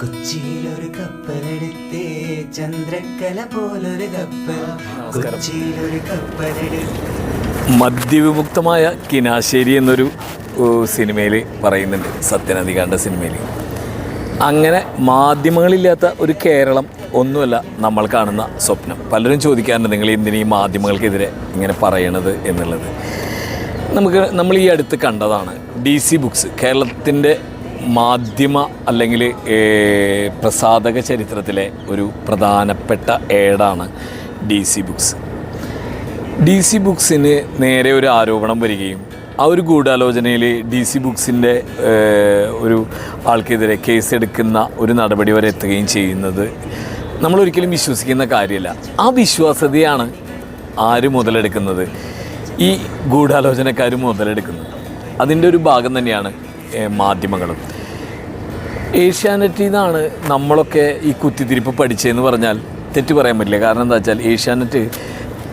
കൊച്ചിയിലൊരു കപ്പലെടുത്തേ ചന്ദ്രക്കല പോലൊരു കപ്പൽ. കൊച്ചിയിലൊരു കപ്പലെടുത്ത് മദ്യവിമുക്തമായ കിനാശേരി എന്നൊരു സിനിമയിൽ പറയുന്നുണ്ട് സത്യനദികാണ്ട സിനിമയിൽ അങ്ങനെ മാധ്യമങ്ങളില്ലാത്ത ഒരു കേരളം ഒന്നുമല്ല നമ്മൾ കാണുന്ന സ്വപ്നം. പലരും ചോദിക്കാറുണ്ട് നിങ്ങൾ എന്തിനീ മാധ്യമങ്ങൾക്കെതിരെ ഇങ്ങനെ പറയണത് എന്നുള്ളത്? നമുക്ക് നമ്മൾ ഈ അടുത്ത് കണ്ടതാണ് ഡി സി ബുക്സ്. കേരളത്തിന്റെ മാധ്യമ അല്ലെങ്കിൽ പ്രസാധക ചരിത്രത്തിലെ ഒരു പ്രധാനപ്പെട്ട ഏടാണ് D C books. D C ബുക്സിന് നേരെ ഒരു ആരോപണം വരികയും ആ ഒരു ഗൂഢാലോചനയിൽ ഡി സി ബുക്സിന്റെ ഒരു ആൾക്കെതിരെ കേസെടുക്കുന്ന ഒരു നടപടി വരെ എത്തുകയും ചെയ്യുന്നത് നമ്മളൊരിക്കലും വിശ്വസിക്കുന്ന കാര്യമല്ല. ആ വിശ്വാസ്യതയാണ് ആര് മുതലെടുക്കുന്നത്? ഈ ഗൂഢാലോചനക്കാർ മുതലെടുക്കുന്നത്. അതിന്റെ ഒരു ഭാഗം തന്നെയാണ് മാധ്യമങ്ങളും. ഏഷ്യാനെറ്റിൽ നിന്നാണ് നമ്മളൊക്കെ ഈ കുത്തിത്തിരിപ്പ് പഠിച്ചതെന്ന് പറഞ്ഞാൽ തെറ്റ് പറയാൻ പറ്റില്ല. കാരണം എന്താ വെച്ചാൽ ഏഷ്യാനെറ്റ്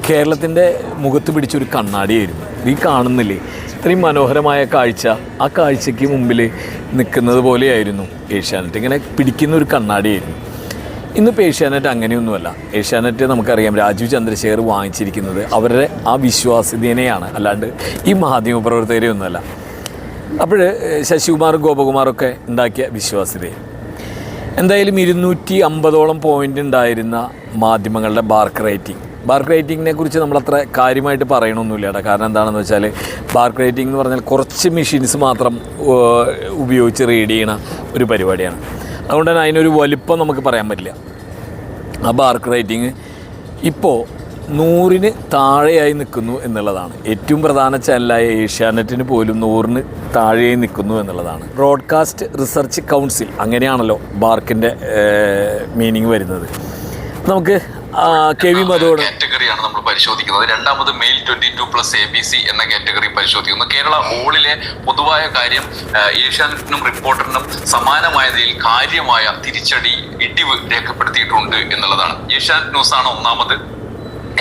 കേരളത്തിന്റെ മുഖത്ത് പിടിച്ചൊരു കണ്ണാടിയായിരുന്നു. ഈ കാണുന്നില്ലേ? ഇത്രയും മനോഹരമായ കാഴ്ച ആ കാഴ്ചയ്ക്ക് മുമ്പിൽ നിൽക്കുന്നത് പോലെയായിരുന്നു ഏഷ്യാനെറ്റ്. ഇങ്ങനെ പിടിക്കുന്ന ഒരു കണ്ണാടിയായിരുന്നു. ഇന്നിപ്പോൾ ഏഷ്യാനെറ്റ് അങ്ങനെയൊന്നുമല്ല. ഏഷ്യാനെറ്റ് നമുക്കറിയാം രാജീവ് ചന്ദ്രശേഖർ വാങ്ങിച്ചിരിക്കുന്നത് അവരുടെ ആ വിശ്വാസ്യതേനെയാണ്. അല്ലാണ്ട് ഈ മാധ്യമപ്രവർത്തകരെ ഒന്നുമല്ല അപ്പോൾ ശശികുമാർ ഗോപകുമാറൊക്കെ ഉണ്ടാക്കിയ വിശ്വാസ്യത എന്തായാലും ഇരുന്നൂറ്റി അമ്പതോളം പോയിന്റ് ഉണ്ടായിരുന്ന മാധ്യമങ്ങളുടെ ബാർക്ക് റേറ്റിംഗ്. ബാർക്ക് റേറ്റിങ്ങിനെ കുറിച്ച് നമ്മളത്ര കാര്യമായിട്ട് പറയണമൊന്നുമില്ല കേട്ടോ. കാരണം എന്താണെന്ന് വെച്ചാൽ ബാർക്ക് റേറ്റിംഗ് എന്ന് പറഞ്ഞാൽ കുറച്ച് മെഷീൻസ് മാത്രം ഉപയോഗിച്ച് റീഡ് ചെയ്യണ ഒരു പരിപാടിയാണ്. അതുകൊണ്ട് തന്നെ അതിനൊരു വലിപ്പം നമുക്ക് പറയാൻ പറ്റില്ല. ആ ബാർക്ക് റേറ്റിംഗ് ഇപ്പോൾ നൂറിന് താഴെയായി നിൽക്കുന്നു എന്നുള്ളതാണ്. ഏറ്റവും പ്രധാന ചാനലായ ഏഷ്യാനെറ്റിന് പോലും നൂറിന് താഴെയായി നിൽക്കുന്നു എന്നുള്ളതാണ്. ബ്രോഡ്കാസ്റ്റ് റിസർച്ച് കൗൺസിൽ അങ്ങനെയാണല്ലോ ബാർക്കിന്റെ മീനിങ് വരുന്നത്. നമുക്ക് കെ വി മധുവോട് കാറ്റഗറിയാണ് നമ്മൾ പരിശോധിക്കുന്നത്. രണ്ടാമത് male twenty two plus A B C എന്ന കാറ്റഗറി പരിശോധിക്കുന്നു. കേരള ഹോളിലെ പൊതുവായ കാര്യം ഏഷ്യാനെറ്റിനും റിപ്പോർട്ടറിനും സമാനമായതിൽ കാര്യമായ തിരിച്ചടി ഇടിവ് രേഖപ്പെടുത്തിയിട്ടുണ്ട് എന്നുള്ളതാണ്. ഏഷ്യാനെറ്റ് ന്യൂസ് ആണ് ഒന്നാമത്.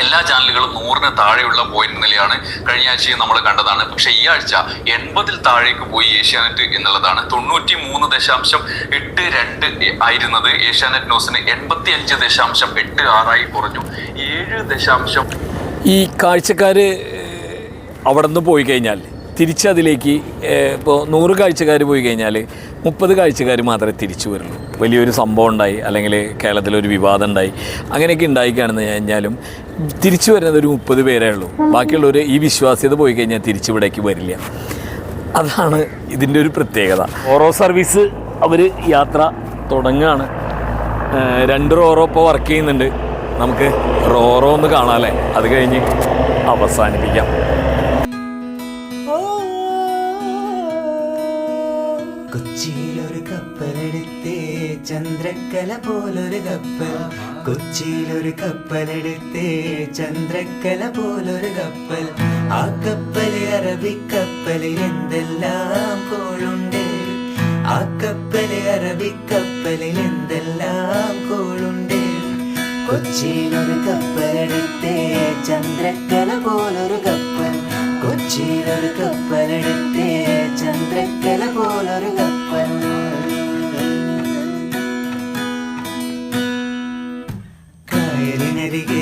എല്ലാ ചാനലുകളും നൂറിന് താഴെയുള്ള പോയിന്റ് നിലയാണ് കഴിഞ്ഞ ആഴ്ചയും നമ്മൾ കണ്ടതാണ്. പക്ഷെ ഈ ആഴ്ച എൺപതിൽ താഴേക്ക് പോയി ഏഷ്യാനെറ്റ് എന്നുള്ളതാണ്. തൊണ്ണൂറ്റി മൂന്ന് ദശാംശം എട്ട് രണ്ട് ആയിരുന്നത് ഏഷ്യാനെറ്റ് ന്യൂസിന് എൺപത്തി അഞ്ച് ദശാംശം എട്ട് ആറായി കുറഞ്ഞു. ഏഴ് ദശാംശം ഈ കാഴ്ചക്കാര് അവിടെ നിന്ന് പോയി കഴിഞ്ഞാൽ തിരിച്ചതിലേക്ക് ഇപ്പോൾ നൂറ് കാഴ്ചക്കാർ പോയി കഴിഞ്ഞാൽ മുപ്പത് കാഴ്ചക്കാർ മാത്രമേ തിരിച്ചു വരുള്ളൂ. വലിയൊരു സംഭവം ഉണ്ടായി അല്ലെങ്കിൽ കേരളത്തിലൊരു വിവാദം ഉണ്ടായി. അങ്ങനെയൊക്കെ ഉണ്ടായിക്കാണെന്ന് കഴിഞ്ഞാലും തിരിച്ചു വരുന്നത് ഒരു മുപ്പത് പേരേ ഉള്ളൂ. ബാക്കിയുള്ളവർ ഈ വിശ്വാസ്യത പോയി കഴിഞ്ഞാൽ തിരിച്ചിവിടേക്ക് വരില്ല. അതാണ് ഇതിന്റെ ഒരു പ്രത്യേകത. ഓറോ സർവീസ് അവർ യാത്ര തുടങ്ങുകയാണ് രണ്ട് റോറോ ഇപ്പോൾ വർക്ക് ചെയ്യുന്നുണ്ട്. നമുക്ക് റോറോ ഒന്ന് കാണാമല്ലേ അത് കഴിഞ്ഞ് അവസാനിപ്പിക്കാം. കൊച്ചിയിലൊരു കപ്പലെടുത്തേ ചന്ദ്രക്കല പോലൊരു കപ്പൽ. കൊച്ചിയിലൊരു കപ്പലെടുത്തേ ചന്ദ്രക്കല പോലൊരു കപ്പൽ. ആ കപ്പൽ അറബിക്കപ്പലിൽ എന്തെല്ലാം കോളുണ്ട്? ആ കപ്പൽ അറബിക്കപ്പലിൽ എന്തെല്ലാം കോളുണ്ട്? കൊച്ചിയിലൊരു കപ്പലെടുത്തേ ചന്ദ്രക്കല പോലൊരു കപ്പൽ. കൊച്ചിയിലൊരു കപ്പലെടുത്തേ ಕಾಯಲಿನರಿಗೆ